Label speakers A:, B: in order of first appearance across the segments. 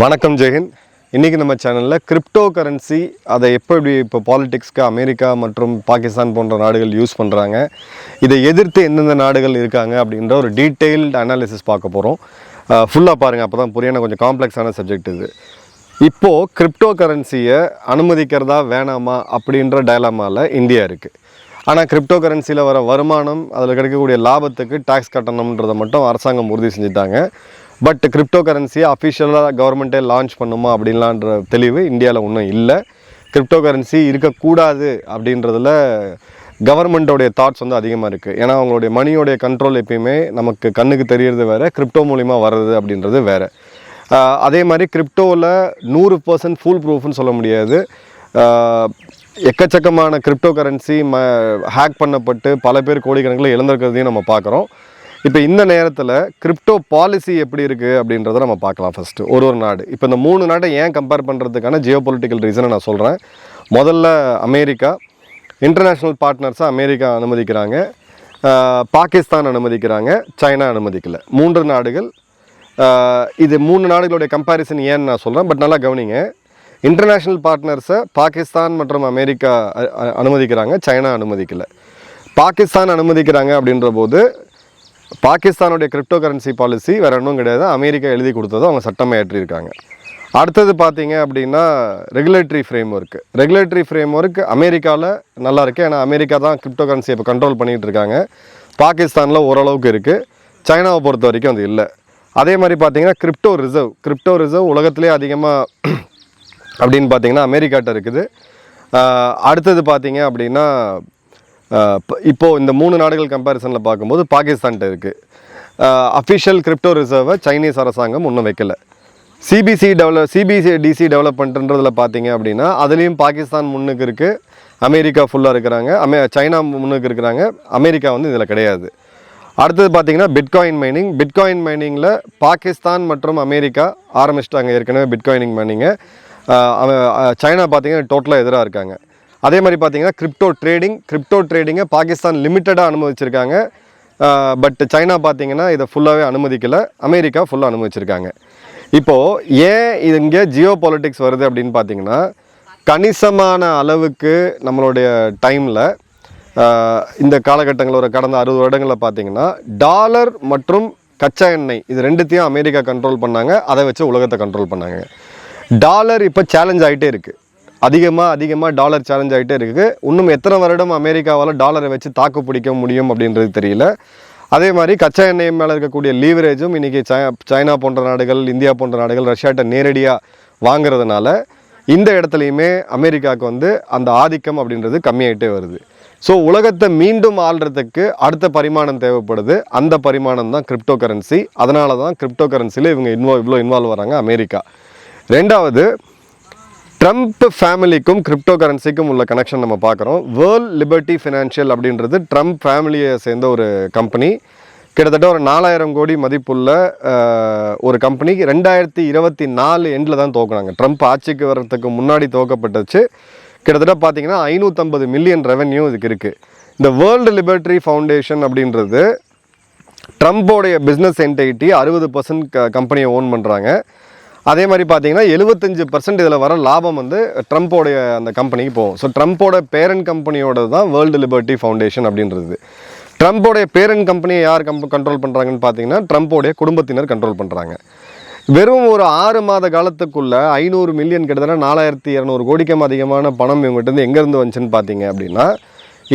A: வணக்கம் ஜெயஹிந்த் இன்றைக்கி நம்ம சேனலில் கிரிப்டோ கரன்சி அதை எப்படி இப்போ பாலிடிக்ஸ்க்கு அமெரிக்கா மற்றும் பாகிஸ்தான் போன்ற நாடுகள் யூஸ் பண்ணுறாங்க இதை எதிர்த்து எந்தெந்த நாடுகள் இருக்காங்க அப்படின்ற ஒரு டீட்டெயில்டு அனாலிசிஸ் பார்க்க போகிறோம் ஃபுல்லாக பாருங்கள் அப்போ தான் புரியான கொஞ்சம் காம்ப்ளெக்ஸான சப்ஜெக்ட் இது. இப்போது கிரிப்டோ கரன்சியை அனுமதிக்கிறதா வேணாமா அப்படின்ற டயலாமாவில் இந்தியா இருக்குது ஆனால் கிரிப்டோ கரன்சியில் வர வருமானம் அதில் கிடைக்கக்கூடிய லாபத்துக்கு டேக்ஸ் கட்டணம்ன்றதை மட்டும் அரசாங்கம் உறுதி செஞ்சுட்டாங்க. பட் கிரிப்டோ கரன்சியை அஃபிஷியலாக கவர்மெண்ட்டே லான்ச் பண்ணுமா அப்படின்லான்ற தெளிவு இந்தியாவில் ஒன்றும் இல்லை. கிரிப்டோ கரன்சி இருக்கக்கூடாது அப்படின்றதுல கவர்மெண்ட்டோடைய தாட்ஸ் வந்து அதிகமாக இருக்குது ஏன்னா அவங்களுடைய மணியோடைய கண்ட்ரோல் எப்பயுமே நமக்கு கண்ணுக்கு தெரியறது வேறு கிரிப்டோ மூலிமா வர்றது அப்படின்றது வேறு. அதே மாதிரி கிரிப்டோவில் நூறு பர்சன்ட் ஃபுல் ப்ரூஃப்னு சொல்ல முடியாது. எக்கச்சக்கமான கிரிப்டோ கரன்சி ம ஹேக் பண்ணப்பட்டு பல பேர் கோடிக்கணக்கில் இழந்திருக்கிறதையும் நம்ம பார்க்குறோம். இப்போ இந்த நேரத்தில் கிரிப்டோ பாலிசி எப்படி இருக்குது அப்படின்றத நம்ம பார்க்கலாம் ஃபஸ்ட்டு ஒரு ஒரு நாடு. இப்போ இந்த மூணு நாட்டை ஏன் கம்பேர் பண்ணுறதுக்கான ஜியோ பொலிட்டிக்கல் ரீசனை நான் சொல்கிறேன் முதல்ல அமெரிக்கா இன்டர்நேஷ்னல் பார்ட்னர்ஸை அமெரிக்கா அனுமதிக்கிறாங்க. பாகிஸ்தான் அனுமதிக்கிறாங்க. சைனா அனுமதிக்கலை. மூன்று நாடுகள். இது மூணு நாடுகளுடைய கம்பேரிசன் ஏன்னு நான் சொல்கிறேன் பட் நல்லா கவனிங்க. இன்டர்நேஷ்னல் பார்ட்னர்ஸை பாகிஸ்தான் மற்றும் அமெரிக்கா அனுமதிக்கிறாங்க. சைனா அனுமதிக்கலை. பாகிஸ்தான் அனுமதிக்கிறாங்க அப்படின்ற போது பாகிஸ்தானுடைய கிரிப்டோ கரன்சி பாலிசி வேறு ஒன்றும் கிடையாது. அமெரிக்கா எழுதி கொடுத்ததும் அவங்க சட்டம் ஏற்றிருக்காங்க. அடுத்தது பார்த்தீங்க அப்படின்னா regulatory framework regulatory framework அமெரிக்காவில் நல்லா இருக்கு. ஏன்னா அமெரிக்கா தான் கிரிப்டோ கரன்சி இப்போ கண்ட்ரோல் பண்ணிகிட்டு இருக்காங்க. பாகிஸ்தானில் ஓரளவுக்கு இருக்குது சைனாவை பொறுத்த வரைக்கும் அது இல்லை. அதே மாதிரி பார்த்தீங்கன்னா கிரிப்டோ ரிசர்வ் கிரிப்டோ ரிசர்வ் உலகத்திலே அதிகமாக அப்படின்னு பார்த்தீங்கன்னா அமெரிக்காட்ட இருக்குது. அடுத்தது பார்த்தீங்க அப்படின்னா இப்போது இந்த மூணு நாடுகள் கம்பேரிசனில் பார்க்கும்போது பாகிஸ்தான்கிட்ட இருக்குது அஃபிஷியல் கிரிப்டோ ரிசர்வை சைனீஸ் அரசாங்கம் ஒன்றும் வைக்கல. சிபிசி டெவலப் சிபிசி டிசி டெவலப்மெண்ட்ன்றதில் பார்த்தீங்க அப்படின்னா அதுலேயும் பாகிஸ்தான் முன்னுக்கு இருக்குது அமெரிக்கா ஃபுல்லாக இருக்கிறாங்க. அமெ சைனா முன்னுக்கு இருக்கிறாங்க. அமெரிக்கா வந்து இதில் கிடையாது. அடுத்தது பார்த்திங்கன்னா பிட்காயின் மைனிங் பிட்காயின் மைனிங்கில் பாகிஸ்தான் மற்றும் அமெரிக்கா ஆரம்பிச்சிட்டாங்க. ஏற்கனவே பிட்காயினிங் மைனிங்கை சைனா பார்த்தீங்கன்னா டோட்டலாக எதிராக இருக்காங்க. அதே மாதிரி பார்த்தீங்கன்னா கிரிப்டோ ட்ரேடிங் கிரிப்டோ ட்ரேடிங்கை பாகிஸ்தான் லிமிட்டடாக அனுமதிச்சிருக்காங்க. பட் சைனா பார்த்தீங்கன்னா இதை ஃபுல்லாகவே அனுமதிக்கலை. அமெரிக்கா ஃபுல்லாக அனுமதிச்சிருக்காங்க. இப்போது ஏன் இது இங்கே ஜியோ பாலிட்டிக்ஸ் வருது அப்படின்னு பார்த்தீங்கன்னா கணிசமான அளவுக்கு நம்மளுடைய டைமில் இந்த காலகட்டங்கள் ஒரு கடந்த அறுபது வருடங்களில் பார்த்தீங்கன்னா டாலர் மற்றும் கச்சா எண்ணெய் இது ரெண்டுத்தையும் அமெரிக்கா கண்ட்ரோல் பண்ணாங்க. அதை வச்சு உலகத்தை கண்ட்ரோல் பண்ணாங்க. டாலர் இப்போ சேலஞ்ச் ஆகிட்டே இருக்குது அதிகமாக அதிகமாக டாலர் சேலஞ்ச் ஆகிட்டே இருக்குது. இன்னும் எத்தனை வருடம் அமெரிக்காவால் டாலரை வச்சு தாக்கு பிடிக்க முடியும் அப்படின்றது தெரியல. அதே மாதிரி கச்சா எண்ணெய் மேலே இருக்கக்கூடிய லீவரேஜும் இன்றைக்கி சைனா போன்ற நாடுகள் இந்தியா போன்ற நாடுகள் ரஷ்யாட்ட நேரடியாக வாங்குறதுனால இந்த இடத்துலையுமே அமெரிக்காவுக்கு வந்து அந்த ஆதிக்கம் அப்படின்றது கம்மியாயிட்டே வருது. ஸோ உலகத்தை மீண்டும் ஆள்றதுக்கு அடுத்த பரிமாணம் தேவைப்படுது. அந்த பரிமாணம் தான் கிரிப்டோ கரன்சி அதனால தான் கிரிப்டோ கரன்சியில் இவங்க இன்வால்வ் இவ்வளோ இன்வால்வ் வராங்க அமெரிக்கா. ரெண்டாவது ட்ரம்ப் ஃபேமிலிக்கும் கிரிப்டோ கரன்சிக்கும் உள்ள கனெக்ஷன் நம்ம பார்க்குறோம். வேர்ல்ட் லிபர்ட்டி ஃபினான்ஷியல் அப்படின்றது ட்ரம்ப் ஃபேமிலியை சேர்ந்த ஒரு கம்பெனி கிட்டத்தட்ட ஒரு நாலாயிரம் கோடி மதிப்புள்ள ஒரு கம்பெனி ரெண்டாயிரத்தி இருபத்தி நாலு எண்டில் தான் தோக்குனாங்க ட்ரம்ப் ஆட்சிக்கு வர்றதுக்கு முன்னாடி துவக்கப்பட்டுச்சு. கிட்டத்தட்ட பார்த்தீங்கன்னா ஐநூற்றம்பது மில்லியன் ரெவென்யூ இதுக்கு இருக்குது இந்த வேர்ல்டு லிபர்ட்டரி ஃபவுண்டேஷன் அப்படின்றது ட்ரம்ப்போடைய பிஸ்னஸ் என்டைட்டி அறுபது பர்சன்ட் க கம்பெனியை ஓன் பண்ணுறாங்க அதே மாதிரி பார்த்தீங்கன்னா எழுபத்தஞ்சு பர்சன்ட் இதில் வர லாபம் வந்து ட்ரம்ப்போடைய அந்த கம்பெனிக்கு போகும். ஸோ ட்ரம்ப்போட பேரண்ட் கம்பெனியோட தான் வேர்ல்டு லிபர்ட்டி ஃபவுண்டேஷன் அப்படின்றது. ட்ரம்ப்போடைய பேரண்ட் கம்பெனியை யார் கம்ப கண்ட்ரோல் பண்ணுறாங்கன்னு பார்த்தீங்கன்னா ட்ரம்ப்போடைய குடும்பத்தினர் கண்ட்ரோல் பண்ணுறாங்க வெறும் ஒரு ஆறு மாத காலத்துக்குள்ள ஐநூறு மில்லியன் கிட்டத்தட்ட நாலாயிரத்தி இரநூறு கோடிக்கும் அதிகமான பணம் இவங்ககிட்ட எங்கேருந்து வந்துச்சுன்னு பார்த்தீங்க அப்படின்னா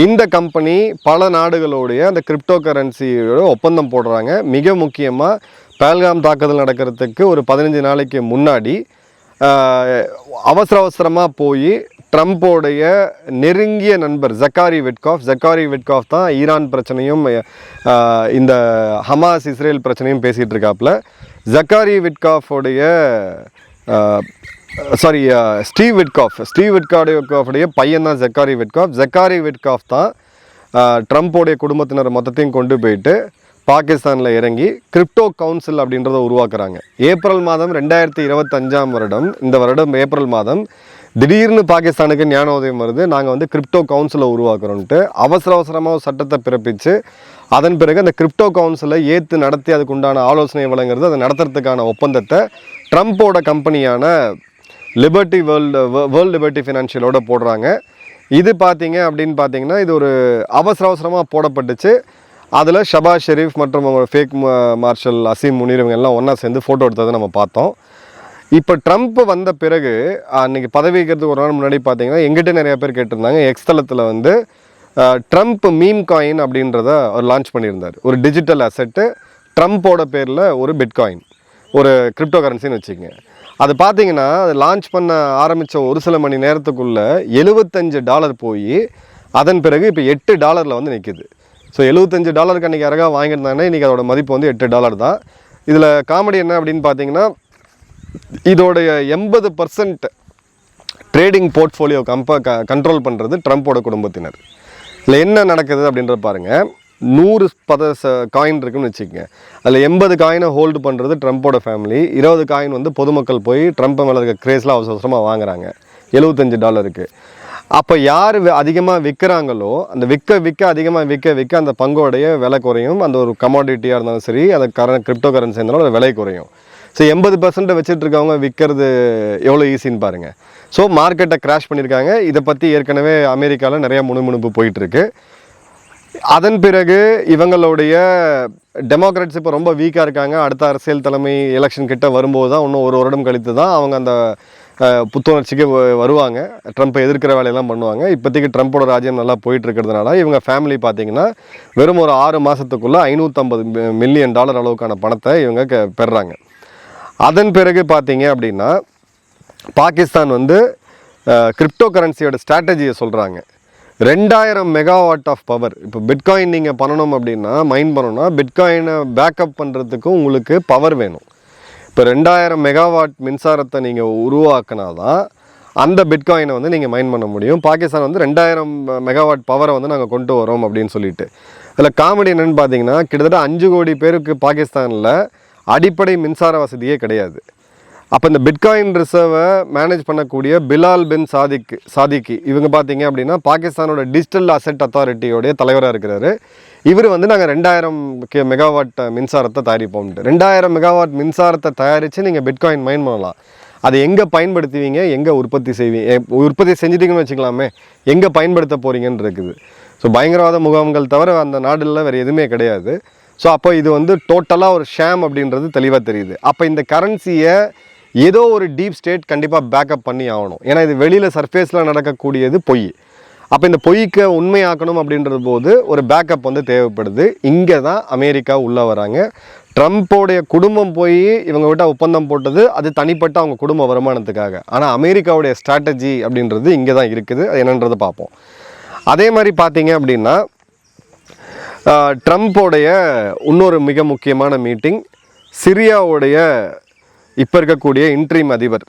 A: இந்த கம்பெனி பல நாடுகளுடைய அந்த கிரிப்டோ கரன்சியோட ஒப்பந்தம் போடுறாங்க. மிக முக்கியமாக பேல்காம் தாக்குதல் நடக்கிறதுக்கு ஒரு பதினஞ்சு நாளைக்கு முன்னாடி அவசர அவசரமாக போய் ட்ரம்ப்போடைய நெருங்கிய நண்பர் ஜக்காரி வெட்காஃப் ஜக்காரி வெட்காஃப் தான் ஈரான் பிரச்சனையும் இந்த ஹமாஸ் இஸ்ரேல் பிரச்சனையும் பேசிகிட்டு இருக்காப்புல ஜக்காரி விட்காஃபோடைய சாரி ஸ்டீவ் விட்காஃப் ஸ்டீவ் விட்காடி விட்காஃபுடைய பையன் தான் ஜக்காரி விட்காஃப். ஜக்காரி விட்காஃப் தான் ட்ரம்ப்போடைய குடும்பத்தினர் மொத்தத்தையும் கொண்டு போயிட்டு பாகிஸ்தானில் இறங்கி கிரிப்டோ கவுன்சில் அப்படின்றத உருவாக்குறாங்க. ஏப்ரல் மாதம் ரெண்டாயிரத்தி இருபத்தஞ்சாம் வருடம். இந்த வருடம் ஏப்ரல் மாதம் திடீர்னு பாகிஸ்தானுக்கு ஞானோதயம் வருது. நாங்கள் வந்து கிரிப்டோ கவுன்சிலை உருவாக்குறோன்ட்டு அவசர அவசரமாக சட்டத்தை பிறப்பித்து அதன் பிறகு அந்த கிரிப்டோ கவுன்சிலை ஏற்று நடத்தி அதுக்கு உண்டான ஆலோசனை வழங்குறது அதை நடத்துறதுக்கான ஒப்பந்தத்தை ட்ரம்ப்போட கம்பெனியான லிபர்ட்டி வேர்ல்டு வேர்ல்டு லிபர்ட்டி ஃபினான்ஷியலோட போடுறாங்க. இது பார்த்தீங்க அப்படின்னு பார்த்தீங்கன்னா இது ஒரு அவசர அவசரமாக போடப்பட்டுச்சு. அதில் ஷபாஸ் ஷெரீஃப் மற்றும் அவங்க ஃபேக் மார்ஷல் அசீம் முனீர் இவங்க எல்லாம் ஒன்றா சேர்ந்து ஃபோட்டோ எடுத்ததை நம்ம பார்த்தோம். இப்போ ட்ரம்ப் வந்த பிறகு அன்றைக்கி பதவி வைக்கிறதுக்கு ஒரு நாள் முன்னாடி பார்த்தீங்கன்னா எங்கிட்ட நிறைய பேர் கேட்டிருந்தாங்க. எக்ஸ்தலத்தில் வந்து ட்ரம்ப் மீம் காயின் அப்படின்றத அவர் லான்ச் பண்ணியிருந்தார். ஒரு டிஜிட்டல் அசெட்டு ட்ரம்ப்போட பேரில் ஒரு பிட்காயின் ஒரு கிரிப்டோ கரன்சின்னு வச்சுக்கோங்க. அது பார்த்தீங்கன்னா அது லான்ச் பண்ண ஆரம்பித்த ஒரு சில மணி நேரத்துக்குள்ளே எழுபத்தஞ்சு டாலர் போய் அதன் பிறகு இப்போ எட்டு டாலரில் வந்து நிற்கிது ஸோ எழுபத்தஞ்சு டாலருக்கு அன்றைக்கி யாராக வாங்கியிருந்தாங்கன்னா இன்றைக்கி அதோட மதிப்பு வந்து எட்டு டாலர் தான். இதில் காமெடி என்ன அப்படின்னு பார்த்தீங்கன்னா இதோடைய எண்பது பர்சன்ட் ட்ரேடிங் போர்ட்ஃபோலியோ கம்ப க கண்ட்ரோல் பண்ணுறது ட்ரம்ப்போட குடும்பத்தினர். இதில் என்ன நடக்குது அப்படின்ற பாருங்கள் நூறு பத காயின் இருக்குன்னு வச்சுக்கோங்க. அதில் எண்பது காயினை ஹோல்டு பண்ணுறது ட்ரம்ப்போட ஃபேமிலி இருபது காயின் வந்து பொதுமக்கள் போய் ட்ரம்ப் மேலே இருக்க கிரேஸில் அவசர அவசரமாக வாங்குறாங்க. எழுபத்தஞ்சு டாலருக்கு அப்போ யார் அதிகமாக விற்கிறாங்களோ அந்த விற்க விற்க அதிகமாக விற்க விற்க அந்த பங்கோடைய விலை குறையும். அந்த ஒரு கமாடிட்டியாக இருந்தாலும் சரி அந்த கர கிரிப்டோ கரன்சி இருந்தாலும் அது விலை குறையும். ஸோ எண்பது பர்சன்ட் வச்சுட்டு இருக்கவங்க விற்கிறது எவ்வளோ ஈஸின்னு பாருங்கள் ஸோ மார்க்கெட்டை கிராஷ் பண்ணியிருக்காங்க இதை பற்றி ஏற்கனவே அமெரிக்காவில் நிறையா முணுமுணுப்பு போயிட்டுருக்கு அதன் பிறகு இவங்களுடைய டெமோக்ராட்ஸ் இப்போ ரொம்ப வீக்காக இருக்காங்க. அடுத்த அரசியல் தலைமை எலெக்ஷன் கிட்ட வரும்போது தான் இன்னும் ஒரு வருடம் கழித்து தான் அவங்க அந்த புத்துணர்ச்சிக்கு வருவாங்க. ட்ரம்ப்பை எதிர்க்கிற வேலையெல்லாம் பண்ணுவாங்க. இப்போதைக்கு ட்ரம்ப்போட ராஜ்யம் நல்லா போயிட்டு இருக்கிறதுனால இவங்க ஃபேமிலி பார்த்தீங்கன்னா வெறும் ஒரு ஆறு மாதத்துக்குள்ளே ஐநூற்றம்பது மில்லியன் டாலர் அளவுக்கான பணத்தை இவங்க க- பெறுறாங்க. அதன் பிறகு பார்த்தீங்க அப்படின்னா பாகிஸ்தான் வந்து கிரிப்டோ கரன்சியோட ஸ்ட்ராட்டஜியை சொல்கிறாங்க ரெண்டாயிரம் மெகாவாட் ஆஃப் பவர் இப்போ பிட்காயின் நீங்கள் பண்ணணும் அப்படின்னா மைன் பண்ணணும்னா பிட்காயினை பேக்கப் பண்ணுறதுக்கு உங்களுக்கு பவர் வேணும். இப்போ ரெண்டாயிரம் மெகாவாட் மின்சாரத்தை நீங்கள் உருவாக்கினா தான் அந்த பிட்காயினை வந்து நீங்கள் மைன் பண்ண முடியும். பாகிஸ்தான் வந்து ரெண்டாயிரம் மெகாவாட் பவரை வந்து நாங்கள் கொண்டு வரோம் அப்படின்னு சொல்லிட்டு. இதில் காமெடி என்னென்னு பார்த்தீங்கன்னா கிட்டத்தட்ட அஞ்சு கோடி பேருக்கு பாகிஸ்தானில் அடிப்படை மின்சார வசதியே கிடையாது. அப்போ இந்த பிட்காயின் ரிசர்வை மேனேஜ் பண்ணக்கூடிய பிலால் பின் சாதிக் சாதிக்கு. இவங்க பார்த்தீங்க அப்படின்னா பாகிஸ்தானோட டிஜிட்டல் அசெட் அத்தாரிட்டியோடைய தலைவராக இருக்கிறாரு. இவர் வந்து நாங்கள் ரெண்டாயிரம் மெகாவாட் மின்சாரத்தை தயாரிப்போம்ட்டு ரெண்டாயிரம் மெகாவாட் மின்சாரத்தை தயாரித்து நீங்கள் பிட்காயின் மைன் பண்ணலாம். அதை எங்கே பயன்படுத்துவீங்க? எங்கே உற்பத்தி செய்வீங்க உற்பத்தி செஞ்சிட்டிங்கன்னு வச்சுக்கலாமே. எங்கே பயன்படுத்த போகிறீங்கன்னு இருக்குது. ஸோ பயங்கரவாத முகாம்கள் தவிர அந்த நாடுல வேறு எதுவுமே கிடையாது. ஸோ அப்போ இது வந்து டோட்டலாக ஒரு ஷேம் அப்படின்றது தெளிவாக தெரியுது. அப்போ இந்த கரன்சியை ஏதோ ஒரு டீப் ஸ்டேட் கண்டிப்பாக பேக்கப் பண்ணி ஆகணும். ஏன்னா இது வெளியில் சர்ஃபேஸில் நடக்கக்கூடியது பொய். அப்போ இந்த பொய்க்கு உண்மையாக்கணும் அப்படின்றது போது ஒரு பேக்கப் வந்து தேவைப்படுது. இங்கே தான் அமெரிக்கா உள்ளே வராங்க. ட்ரம்ப்போடைய குடும்பம் போய் இவங்ககிட்ட ஒப்பந்தம் போட்டது அது தனிப்பட்ட அவங்க குடும்ப வருமானத்துக்காக. ஆனால் அமெரிக்காவுடைய ஸ்ட்ராட்டஜி அப்படின்றது இங்கே தான் இருக்குது. அது என்னன்றதை பார்ப்போம். அதே மாதிரி பார்த்தீங்க அப்படின்னா ட்ரம்ப்போடைய இன்னொரு மிக முக்கியமான மீட்டிங் சிரியாவுடைய இப்போ இருக்கக்கூடிய இன்ட்ரீம் அதிபர்.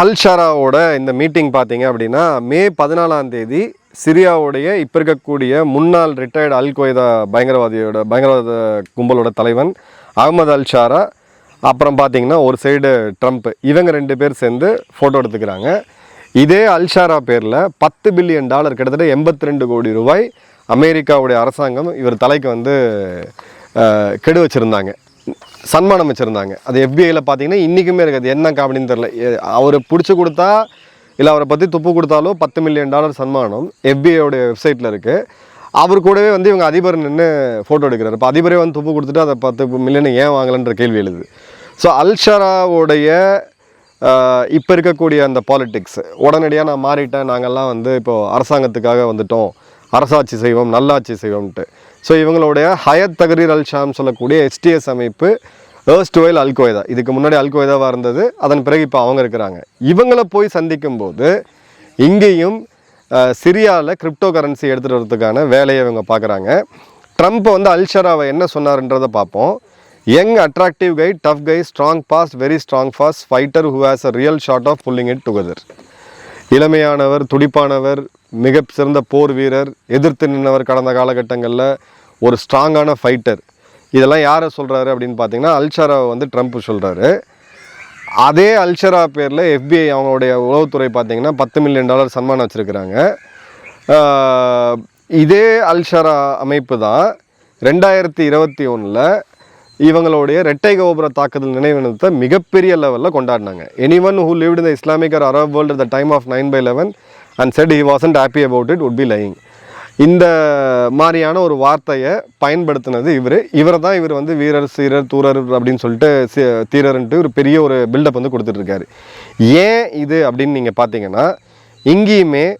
A: அல்ஷாராவோட இந்த மீட்டிங் பார்த்தீங்க அப்படின்னா மே பதினாலாம் தேதி சிரியாவுடைய இப்போ இருக்கக்கூடிய முன்னாள் ரிட்டையர்டு அல் கொய்தா பயங்கரவாதியோட பயங்கரவாத கும்பலோட தலைவன் அகமது அல் ஷாரா அப்புறம் பார்த்தீங்கன்னா ஒரு சைடு ட்ரம்ப் இவங்க ரெண்டு பேர் சேர்ந்து ஃபோட்டோ எடுத்துக்கிறாங்க. இதே அல்ஷாரா பேரில் பத்து பில்லியன் டாலர் கிட்டத்தட்ட எண்பத்தி ரெண்டு கோடி ரூபாய் அமெரிக்காவுடைய அரசாங்கம் இவர் தலைக்கு வந்து கெடு வச்சுருந்தாங்க. சன்மானம் வச்சுருந்தாங்க. அது எஃபிஐயில் பார்த்தீங்கன்னா இன்றைக்குமே இருக்குது. என்ன காமெடின்னு தெரில அவர் பிடிச்சி கொடுத்தா இல்லை அவரை பற்றி துப்பு கொடுத்தாலோ பத்து மில்லியன் டாலர் சன்மானம் எஃபிஐயோடைய வெப்சைட்டில் இருக்குது அவர் கூடவே வந்து இவங்க அதிபர் நின்று ஃபோட்டோ எடுக்கிறார். இப்போ அதிபரே வந்து துப்பு கொடுத்துட்டு அதை பத்து மில்லியன் ஏன் வாங்கலைன்ற கேள்வி எழுது. ஸோ அல்ஷராவுடைய இப்போ இருக்கக்கூடிய அந்த பாலிட்டிக்ஸ் உடனடியாக நான் மாறிட்டேன். நாங்கள்லாம் வந்து இப்போது அரசாங்கத்துக்காக வந்துட்டோம். அரசாட்சி செய்வோம் நல்லாட்சி செய்வோம்ட்டு ஸோ இவங்களுடைய ஹயத் தகரீர் அல் ஷாம் சொல்லக்கூடிய எஸ்டிஎஸ் அமைப்பு ஏர்ஸ்ட் ஒயில் அல்கொய்தா இதுக்கு முன்னாடி அல்கொய்தாவாக இருந்தது அதன் பிறகு இப்போ அவங்க இருக்கிறாங்க. இவங்களை போய் சந்திக்கும் போது இங்கேயும் சிரியாவில் கிரிப்டோ கரன்சி எடுத்துகிட்டு வரதுக்கான வேலையை இவங்க பார்க்குறாங்க ட்ரம்ப் வந்து அல்ஷராவை என்ன சொன்னார்ன்றதை பார்ப்போம் young attractive guy tough guy strong fast very strong fast fighter who has a real shot of pulling it together இளமையானவர் துடிப்பானவர் மிக சிறந்த போர் வீரர் எதிர்த்து நின்றவர் கடந்த காலகட்டங்களில் ஒரு ஸ்ட்ராங்கான ஃபைட்டர் இதெல்லாம் யாரை சொல்கிறாரு அப்படின்னு பார்த்தீங்கன்னா அல்ஷாராவை வந்து ட்ரம்ப் சொல்கிறாரு அதே அல்ஷரா பேரில் எஃபிஐ அவங்களுடைய உளவுத்துறை பார்த்தீங்கன்னா பத்து மில்லியன் டாலர் சன்மானம் வச்சுருக்கிறாங்க. இதே அல்ஷரா அமைப்பு தான் ரெண்டாயிரத்தி இருபத்தி ஒன்றில் இவங்களுடைய ரெட்டை கோபுர தாக்குதல் நினைவினத்தை மிகப்பெரிய லெவலில் கொண்டாடினாங்க. எனி ஒன் ஹூ லிவ்ட் இந்த Islamic or Arab world the time of nine by eleven and said he wasn't happy about it would be lying இந்த மாதிரியான ஒரு வார்த்தையை பயன்படுத்தினது இவர். இவர் தான் இவர் வந்து வீரர் சீரர் தூரர் அப்படின்னு சொல்லிட்டு தீரர்ன்ட்டு ஒரு பெரிய ஒரு பில்டப் வந்து கொடுத்துட்ருக்காரு. ஏன் இது அப்படின்னு நீங்கள் பார்த்தீங்கன்னா இங்கேயுமே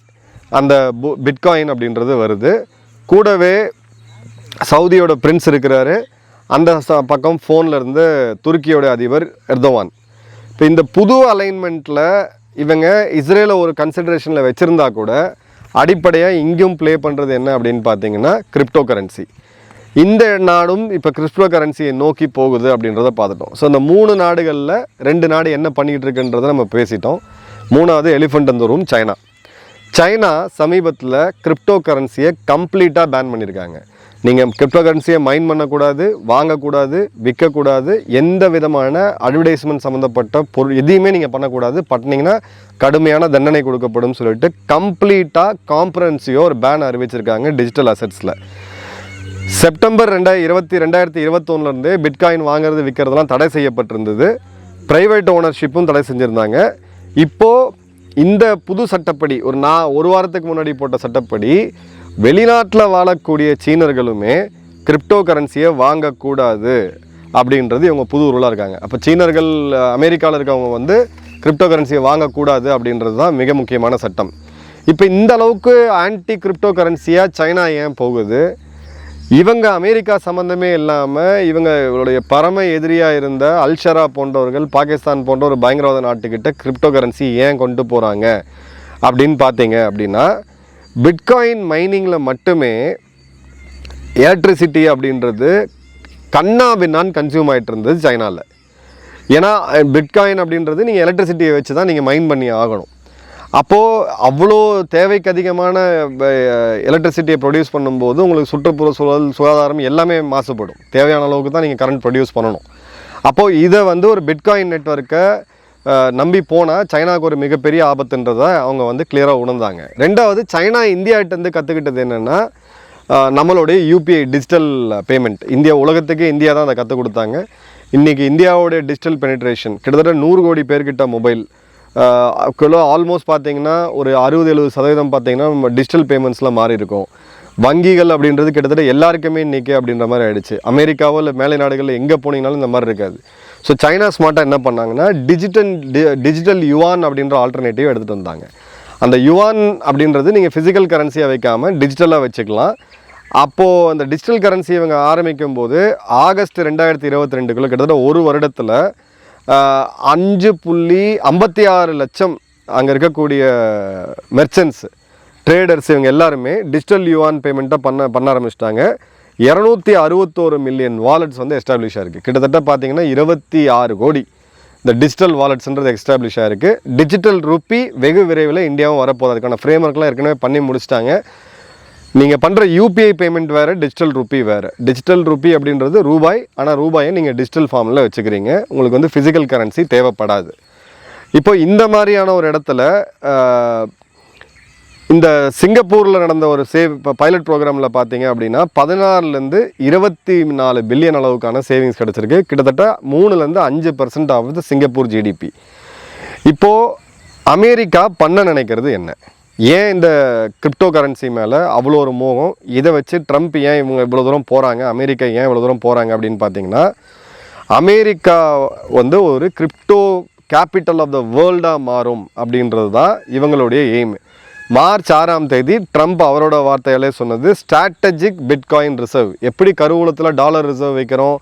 A: அந்த பு- பிட்காயின் அப்படின்றது வருது. கூடவே சவுதியோட பிரின்ஸ் இருக்கிறாரு. அந்த பக்கம் ஃபோனில் இருந்து துருக்கியோட அதிபர் எர்தோவான். இப்போ இந்த புது அலைன்மெண்ட்டில் இவங்க இஸ்ரேலை ஒரு கன்சிடரேஷனில் வச்சுருந்தா கூட அடிப்படையாக இங்கேயும் ப்ளே பண்ணுறது என்ன அப்படின்னு பார்த்தீங்கன்னா கிரிப்டோ கரன்சி இந்த நாடும் இப்போ கிறிஸ்டோ கரன்சியை நோக்கி போகுது அப்படின்றத பார்த்துட்டோம். ஸோ இந்த மூணு நாடுகளில் ரெண்டு நாடு என்ன பண்ணிகிட்டு இருக்குன்றதை நம்ம பேசிட்டோம். மூணாவது எலிஃபண்ட் அந்த ரூம் சைனா சைனா சமீபத்தில் கிரிப்டோ கரன்சியை கம்ப்ளீட்டாக பேன் பண்ணியிருக்காங்க நீங்கள் கிரிப்டோ கரன்சியை மைன் பண்ணக்கூடாது வாங்கக்கூடாது விற்கக்கூடாது எந்த விதமான அட்வர்டைஸ்மெண்ட் சம்மந்தப்பட்ட பொருள் எதையுமே நீங்கள் பண்ணக்கூடாது. பண்ணிங்கன்னா கடுமையான தண்டனை கொடுக்கப்படும் சொல்லிட்டு கம்ப்ளீட்டாக காம்ப்ரன்சியோ ஒரு பேன் அறிவிச்சிருக்காங்க டிஜிட்டல் அசெட்ஸில் செப்டம்பர் ரெண்டாயிரம் இருபத்தி ரெண்டாயிரத்தி இருபத்தொன்னுலேருந்தே பிட்காயின் வாங்குறது விற்கிறதெல்லாம் தடை செய்யப்பட்டிருந்தது. ப்ரைவேட் ஓனர்ஷிப்பும் தடை செஞ்சுருந்தாங்க. இப்போது இந்த புது சட்டப்படி ஒரு நான் ஒரு வாரத்துக்கு முன்னாடி போட்ட சட்டப்படி வெளிநாட்டில் வாழக்கூடிய சீனர்களுமே கிரிப்டோ கரன்சியை வாங்கக்கூடாது அப்படின்றது இவங்க புது ரூலாக இருக்காங்க. அப்போ சீனர்கள் அமெரிக்காவில் இருக்கவங்க வந்து கிரிப்டோ கரன்சியை வாங்கக்கூடாது அப்படின்றது தான் மிக முக்கியமான சட்டம். இப்போ இந்த அளவுக்கு ஆன்டி கிரிப்டோ கரன்சியாக சைனா ஏன் போகுது? இவங்க அமெரிக்கா சம்மந்தமே இல்லாமல் இவங்க இவருடைய பரம எதிரியாக இருந்த அல்ஷரா போன்றவர்கள் பாகிஸ்தான் போன்ற ஒரு பயங்கரவாத நாட்டுக்கிட்ட கிரிப்டோ கரன்சி ஏன் கொண்டு போகிறாங்க அப்படின்னு பார்த்தீங்க அப்படின்னா பிட்காயின் மைனிங்கில் மட்டுமே எலக்ட்ரிசிட்டி அப்படின்றது கண்ணா பின்னான்னு கன்சியூம் ஆகிட்டு இருந்தது சைனாவில் ஏன்னா பிட்காயின் அப்படின்றது நீங்கள் எலக்ட்ரிசிட்டியை வச்சு தான் நீங்கள் மைன் பண்ணி ஆகணும். அப்போது அவ்வளோ தேவைக்கு அதிகமான எலக்ட்ரிசிட்டியை ப்ரொடியூஸ் பண்ணும்போது உங்களுக்கு சுற்றுப்புற சூழல் சுகாதாரம் எல்லாமே மாசுபடும். தேவையான அளவுக்கு தான் நீங்கள் கரண்ட் ப்ரொடியூஸ் பண்ணணும். அப்போது இதை வந்து ஒரு பிட்காயின் நெட்வொர்க்கை நம்பி போனால் சைனாவுக்கு ஒரு மிகப்பெரிய ஆபத்துன்றதை அவங்க வந்து கிளியராக உணர்ந்தாங்க. ரெண்டாவது சைனா இந்தியாகிட்டேருந்து கற்றுக்கிட்டது என்னென்னா நம்மளுடைய யூபிஐ டிஜிட்டல் பேமெண்ட் இந்தியா உலகத்துக்கு இந்தியா தான் அதை கற்றுக் கொடுத்தாங்க. இன்றைக்கி இந்தியாவுடைய டிஜிட்டல் பெனிட்ரேஷன் கிட்டத்தட்ட நூறு கோடி பேர்கிட்ட மொபைல் கிலோ ஆல்மோஸ்ட் பார்த்தீங்கன்னா ஒரு அறுபது எழுபது சதவீதம் பார்த்தீங்கன்னா நம்ம டிஜிட்டல் பேமெண்ட்ஸில் மாறி இருக்கும். வங்கிகள் அப்படின்றது கிட்டத்தட்ட எல்லாருக்குமே இன்றைக்கி அப்படின்ற மாதிரி ஆயிடுச்சு. அமெரிக்காவோ இல்லை மேலை நாடுகளில் எங்கே போனீங்கனாலும் இந்த மாதிரி இருக்காது. ஸோ சைனா ஸ்மார்ட்டாக என்ன பண்ணாங்கன்னா டிஜிட்டல் டிஜிட்டல் யுவான் அப்படின்ற ஆல்டர்னேட்டிவ் எடுத்துகிட்டு வந்தாங்க. அந்த யுவான் அப்படின்றது நீங்கள் ஃபிசிக்கல் கரன்சியாக வைக்காமல் டிஜிட்டலாக வச்சுக்கலாம். அப்போது அந்த டிஜிட்டல் கரன்சி இவங்க ஆரம்பிக்கும் போது ஆகஸ்ட் ரெண்டாயிரத்தி இருபத்தி ரெண்டுக்குள்ளே கிட்டத்தட்ட ஒரு வருடத்தில் அஞ்சு புள்ளி ஐம்பத்தி ஆறு லட்சம் அங்கே இருக்கக்கூடிய மெர்ச்சன்ட்ஸ் ட்ரேடர்ஸ் இவங்க எல்லாருமே டிஜிட்டல் யுவான் பேமெண்ட்டை பண்ண பண்ண ஆரம்பிச்சிட்டாங்க. இரநூத்தி அறுபத்தோரு மில்லியன் வாலெட்ஸ் வந்து எஸ்டாப்ளிஷ் ஆயிருக்கு. கிட்டத்தட்ட பார்த்தீங்கன்னா இருபத்தி ஆறு கோடி இந்த டிஜிட்டல் வாலெட்ஸ்ன்றது எஸ்டாப்ளிஷ் ஆயிருக்கு. டிஜிட்டல் ரூபி வெகு விரைவில் இந்தியாவும் வரப்போகுது. அதுக்கான ஃப்ரேம் ஒர்க்லாம் ஏற்கனவே பண்ணி முடிச்சிட்டாங்க. நீங்கள் பண்ணுற யூபிஐ பேமெண்ட் வேறு டிஜிட்டல் ருப்பி வேறு. டிஜிட்டல் ருப்பி அப்படின்றது ரூபாய். ஆனால் ரூபாயை நீங்கள் டிஜிட்டல் ஃபார்மில் வச்சுக்கிறீங்க. உங்களுக்கு வந்து ஃபிசிக்கல் கரன்சி தேவைப்படாது. இப்போ இந்த மாதிரியான ஒரு இடத்துல இந்த சிங்கப்பூரில் நடந்த ஒரு சேவ் இப்போ பைலட் ப்ரோக்ராமில் பார்த்தீங்க அப்படின்னா பதினாறுலேருந்து இருபத்தி நாலு பில்லியன் அளவுக்கான சேவிங்ஸ் கிடச்சிருக்கு. கிட்டத்தட்ட மூணுலேருந்து அஞ்சு பர்சன்ட் ஆகுது சிங்கப்பூர் ஜிடிபி இப்போது அமெரிக்கா பண்ண நினைக்கிறது என்ன? ஏன் இந்த கிரிப்டோ கரன்சி மேலே அவ்வளோ ஒரு மோகம்? இதை வச்சு ட்ரம்ப் ஏன் இவங்க இவ்வளோ தூரம் போகிறாங்க அமெரிக்கா ஏன் இவ்வளோ தூரம் போகிறாங்க அப்படின்னு பார்த்தீங்கன்னா அமெரிக்கா வந்து ஒரு கிரிப்டோ கேபிட்டல் ஆஃப் த வேர்ல்டாக மாறும் அப்படின்றது தான் இவங்களுடைய எய்மு மார்ச் ஆறாம் தேதி ட்ரம்ப் அவரோட வார்த்தையாலே சொன்னது ஸ்ட்ராட்டஜிக் பிட்காயின் ரிசர்வ் எப்படி கருவூலத்தில் டாலர் ரிசர்வ் வைக்கிறோம்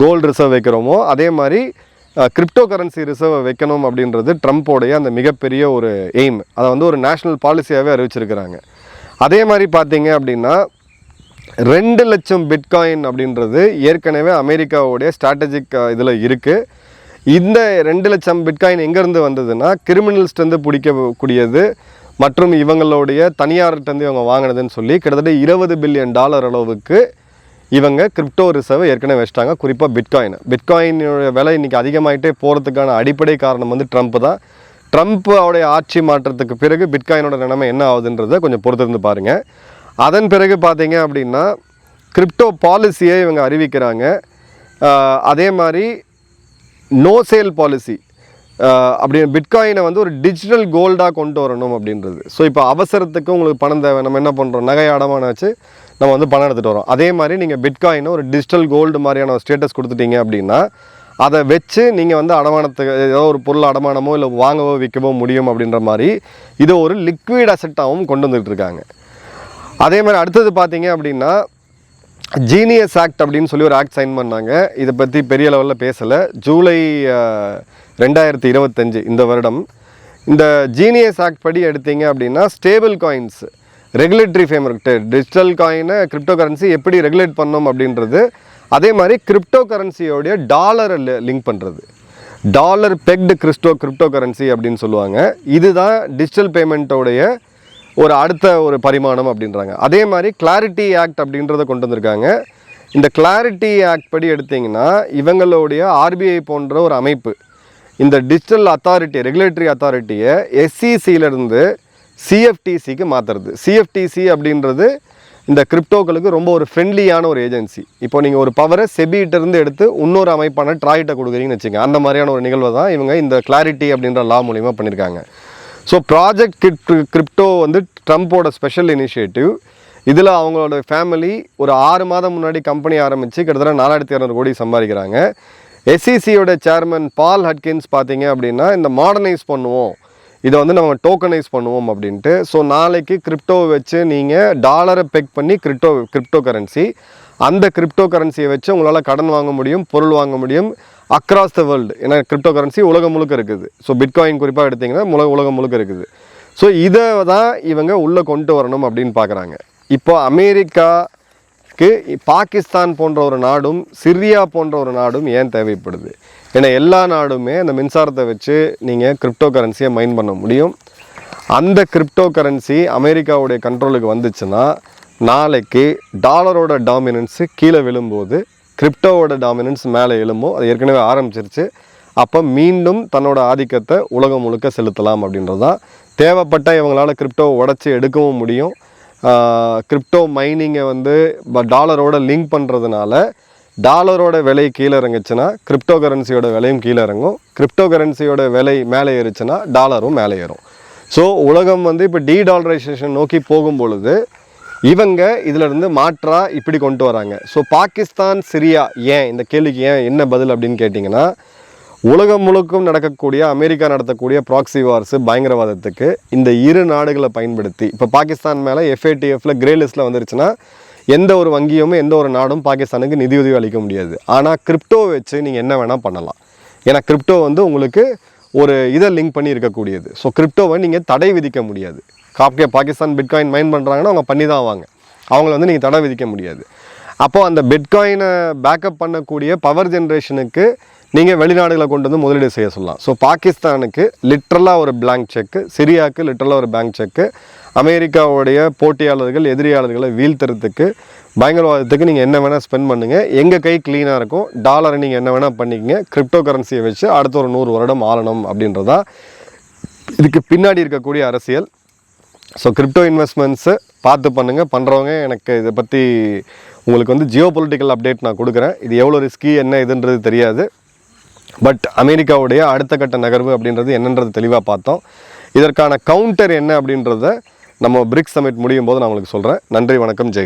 A: கோல்டு ரிசர்வ் வைக்கிறோமோ அதே மாதிரி கிரிப்டோ கரன்சி ரிசர்வ் வைக்கணும் அப்படின்றது ட்ரம்ப்போடைய அந்த மிகப்பெரிய ஒரு எய்ம் அதை வந்து ஒரு நேஷ்னல் பாலிசியாகவே அறிவிச்சிருக்கிறாங்க. அதே மாதிரி பார்த்தீங்க அப்படின்னா ரெண்டு லட்சம் பிட்காயின் அப்படின்றது ஏற்கனவே அமெரிக்காவுடைய ஸ்ட்ராட்டஜிக் இதில் இருக்குது இந்த ரெண்டு லட்சம் பிட்காயின் எங்கேருந்து வந்ததுன்னா கிரிமினல்ஸ்லேருந்து பிடிக்கக்கூடியது மற்றும் இவங்களுடைய தனியார்கிட்டேருந்து இவங்க வாங்கினதுன்னு சொல்லி கிட்டத்தட்ட இருபது பில்லியன் டாலர் அளவுக்கு இவங்க கிரிப்டோ ரிசர்வ் ஏற்கனவே வச்சிட்டாங்க. குறிப்பாக பிட்காயின். பிட்காயினுடைய விலை இன்றைக்கி அதிகமாகிட்டே போகிறதுக்கான அடிப்படை காரணம் வந்து ட்ரம்ப் தான். ட்ரம்ப் அவருடைய ஆட்சி மாற்றத்துக்கு பிறகு பிட்காயினோட நிலைமை என்ன ஆகுதுன்றதை கொஞ்சம் பொறுத்திருந்து பாருங்கள் அதன் பிறகு பார்த்தீங்க அப்படின்னா கிரிப்டோ பாலிசியை இவங்க அறிவிக்கிறாங்க. அதே மாதிரி நோ சேல் பாலிசி. அப்படி பிட்காயினை வந்து ஒரு டிஜிட்டல் கோல்டாக கொண்டு வரணும் அப்படின்றது. ஸோ இப்போ அவசரத்துக்கு உங்களுக்கு பணம் தேவை நம்ம என்ன பண்ணுறோம் நகை அடமானம் வச்சு நம்ம வந்து பணம் எடுத்துகிட்டு வரோம். அதே மாதிரி நீங்கள் பிட்காயினை ஒரு டிஜிட்டல் கோல்டு மாதிரியான ஒரு ஸ்டேட்டஸ் கொடுத்துட்டீங்க அப்படின்னா அதை வச்சு நீங்கள் வந்து அடமானத்துக்கு ஏதோ ஒரு பொருள் அடமானமோ இல்லை வாங்கவோ விற்கவோ முடியும் அப்படின்ற மாதிரி இதை ஒரு லிக்விட் அசெட்டாகவும் கொண்டு வந்துகிட்ருக்காங்க இருக்காங்க. அதே மாதிரி அடுத்தது பார்த்தீங்க அப்படின்னா ஜீனியஸ் ஆக்ட் அப்படின்னு சொல்லி ஒரு ஆக்ட் சைன் பண்ணாங்க. இதை பற்றி பெரிய லெவலில் பேசலை. ஜூலை ரெண்டாயிரத்தி இருபத்தஞ்சு இந்த வருடம். இந்த ஜீனியஸ் ஆக்ட் படி எடுத்தீங்க அப்படின்னா stable coins regulatory framework digital காயினை கிரிப்டோ கரன்சி எப்படி ரெகுலேட் பண்ணோம் அப்படின்றது அதே மாதிரி கிரிப்டோ கரன்சியோடைய டாலரை லிங்க் பண்ணுறது டாலர் பெக்டு கிறிஸ்டோ கிரிப்டோ கரன்சி அப்படின்னு சொல்லுவாங்க. இதுதான் டிஜிட்டல் பேமெண்ட்டோடைய ஒரு அடுத்த ஒரு பரிமாணம் அப்படின்றாங்க. அதே மாதிரி கிளாரிட்டி ஆக்ட் அப்படின்றத கொண்டு வந்திருக்காங்க. இந்த கிளாரிட்டி ஆக்ட் படி எடுத்தீங்கன்னா இவங்களுடைய ஆர்பிஐ போன்ற ஒரு அமைப்பு இந்த டிஜிட்டல் அத்தாரிட்டி ரெகுலேட்டரி அத்தாரிட்டியை எஸ்சிசியிலேருந்து சிஎஃப்டிசிக்கு மாற்றுறது சிஎஃப்டிசி அப்படின்றது இந்த கிரிப்டோக்களுக்கு ரொம்ப ஒரு ஃப்ரெண்ட்லியான ஒரு ஏஜென்சி இப்போ நீங்கள் ஒரு பவரை செபிகிட்டேருந்து எடுத்து இன்னொரு அமைப்பான ட்ராய்ட்டை கொடுக்குறீங்கன்னு வச்சுங்க அந்த மாதிரியான ஒரு நிகழ்வை தான் இவங்க இந்த கிளாரிட்டி அப்படின்ற லா மூலிமா பண்ணியிருக்காங்க ஸோ ப்ராஜெக்ட் கிரிப்ட் கிரிப்டோ வந்து ட்ரம்ப்போட ஸ்பெஷல் இனிஷியேட்டிவ் இதில் அவங்களோட ஃபேமிலி ஒரு ஆறு மாதம் முன்னாடி கம்பெனி ஆரம்பித்து கிட்டத்தட்ட நாலாயிரத்தி இரநூறு கோடி சம்பாதிக்கிறாங்க. எஸ்சிசியோட சேர்மன் பால் ஹட்கின்ஸ் பார்த்தீங்க அப்படின்னா இந்த மாடர்னைஸ் பண்ணுவோம். இதை வந்து நம்ம டோக்கனைஸ் பண்ணுவோம் அப்படின்ட்டு. ஸோ நாளைக்கு கிரிப்டோவை வச்சு நீங்கள் டாலரை பெக் பண்ணி கிரிப்டோ கிரிப்டோ கரன்சி அந்த கிரிப்டோ கரன்சியை வச்சு உங்களால் கடன் வாங்க முடியும் பொருள் வாங்க முடியும் அக்ராஸ் த வேர்ல்டு ஏன்னா கிரிப்டோ கரன்சி உலகம் முழுக்க இருக்குது. ஸோ பிட்காயின் குறிப்பாக எடுத்திங்கன்னா உலக உலகம் முழுக்க இருக்குது. ஸோ இதை தான் இவங்க உள்ளே கொண்டு வரணும் அப்படின்னு பார்க்குறாங்க. இப்போ அமெரிக்காவுக்கு பாகிஸ்தான் போன்ற ஒரு நாடும் சிரியா போன்ற ஒரு நாடும் ஏன் தேவைப்படுது? ஏன்னா எல்லா நாடுமே அந்த மின்சாரத்தை வச்சு நீங்கள் கிரிப்டோ கரன்சியை மைன் பண்ண முடியும். அந்த கிரிப்டோ கரன்சி அமெரிக்காவுடைய கண்ட்ரோலுக்கு வந்துச்சுன்னா நாளைக்கு டாலரோட டாமினன்ஸு கீழே விழும்போது கிரிப்டோவோட டாமினன்ஸ் மேலே எழும்போ அது ஏற்கனவே ஆரம்பிச்சிருச்சு. அப்போ மீண்டும் தன்னோட ஆதிக்கத்தை உலகம் முழுக்க செலுத்தலாம் அப்படின்றது தான் தேவைப்பட்ட இவங்களால் கிரிப்டோவை உடச்சி எடுக்கவும் முடியும். கிரிப்டோ மைனிங்கை வந்து டாலரோட லிங்க் பண்ணுறதுனால டாலரோட விலை கீழே இறங்குச்சுன்னா கிரிப்டோ கரன்சியோட விலையும் கீழே இறங்கும். கிரிப்டோ கரன்சியோட விலை மேலே ஏறுச்சுன்னா டாலரும் மேலே ஏறும். ஸோ உலகம் வந்து இப்போ டீ டாலரைசேஷன் நோக்கி போகும் பொழுது இவங்க இதிலிருந்து மாற்றாக இப்படி கொண்டு வராங்க. ஸோ பாகிஸ்தான் சிரியா ஏன்? இந்த கேள்விக்கு ஏன் என்ன பதில் அப்படின்னு கேட்டிங்கன்னா உலகம் முழுக்கும் நடக்கக்கூடிய அமெரிக்கா நடத்தக்கூடிய ப்ராக்சி வார்ஸ் பயங்கரவாதத்துக்கு இந்த இரு நாடுகளை பயன்படுத்தி இப்போ பாகிஸ்தான் மேலே எஃப்ஏடிஎஃப்ல கிரே லிஸ்ட்டில் வந்துருச்சுன்னா எந்த ஒரு வங்கியும் எந்த ஒரு நாடும் பாகிஸ்தானுக்கு நிதியுதவி அளிக்க முடியாது. ஆனால் கிரிப்டோ வச்சு நீங்கள் என்ன வேணால் பண்ணலாம். ஏன்னா கிரிப்டோ வந்து உங்களுக்கு ஒரு இதை லிங்க் பண்ணி இருக்கக்கூடியது. ஸோ கிரிப்டோவை நீங்கள் தடை விதிக்க முடியாது. காப்கே பாகிஸ்தான் பிட்காயின் மைன் பண்ணுறாங்கன்னா அவங்க பண்ணி தான் ஆவாங்க அவங்கள வந்து நீங்கள் தடை விதிக்க முடியாது. அப்போது அந்த பிட்காயினை பேக்கப் பண்ணக்கூடிய பவர் ஜென்ரேஷனுக்கு நீங்கள் வெளிநாடுகளை கொண்டு வந்து முதலீடு செய்ய சொல்லலாம். ஸோ பாகிஸ்தானுக்கு லிட்ரலாக ஒரு பிளாங்க் செக்கு சிரியாவுக்கு லிட்ரலாக ஒரு பேங்க் செக்கு அமெரிக்காவுடைய போட்டியாளர்கள் எதிரியாளர்களை வீழ்த்துறதுக்கு பயங்கரவாதத்துக்கு நீங்கள் என்ன வேணால் ஸ்பெண்ட் பண்ணுங்கள் எங்கள் கை க்ளீனாக இருக்கும் டாலரை நீங்கள் என்ன வேணால் பண்ணிக்கங்க கிரிப்டோ கரன்சியை வச்சு அடுத்த ஒரு நூறு வருடம் ஆளணும் அப்படின்றதா இதுக்கு பின்னாடி இருக்கக்கூடிய அரசியல். ஸோ கிரிப்டோ இன்வெஸ்ட்மெண்ட்ஸு பார்த்து பண்ணுங்கள் பண்ணுறவங்க எனக்கு இதை பற்றி உங்களுக்கு வந்து ஜியோ பொலிட்டிக்கல் அப்டேட் நான் கொடுக்குறேன். இது எவ்வளோ ரிஸ்கி என்ன இதுன்றது தெரியாது. பட் அமெரிக்காவுடைய அடுத்த கட்ட நகர்வு அப்படின்றது என்னன்றது தெளிவாக பார்த்தோம். இதற்கான கவுண்டர் என்ன அப்படின்றத நம்ம பிரிக்ஸ் சமிட் முடியும் போது நான் உங்களுக்கு சொல்கிறேன் நன்றி வணக்கம் ஜெய்